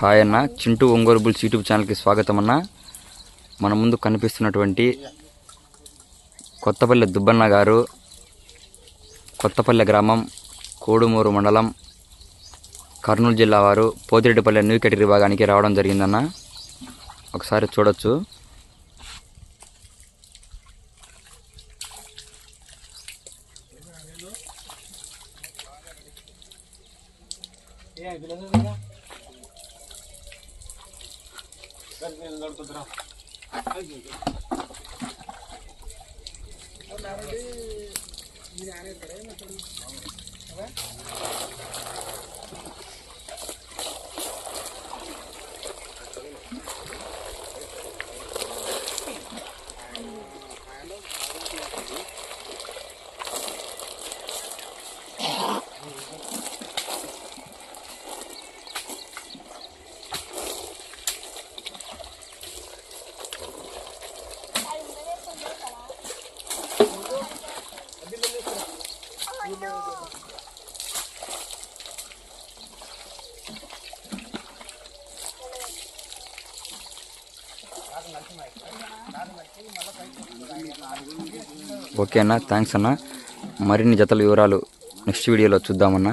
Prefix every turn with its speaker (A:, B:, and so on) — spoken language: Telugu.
A: హాయ్ అన్న. చింటూ ఒంగోలు బుల్స్ యూట్యూబ్ ఛానల్కి స్వాగతం అన్న మన ముందు కనిపిస్తున్నటువంటి కొత్తపల్లె దుబ్బన్న గారు కొత్తపల్లె గ్రామం కోడుమూరు మండలం కర్నూలు జిల్లా వారు పోతిరెడ్డిపల్లె న్యూ కేటగిరీ విభాగానికి రావడం జరిగిందన్న. ఒకసారి చూడొచ్చు. अंदर में तो जरा ఓకే అన్న థ్యాంక్స్ అన్న. మరిన్ని జతల వివరాలు నెక్స్ట్ వీడియోలో చూద్దామన్నా.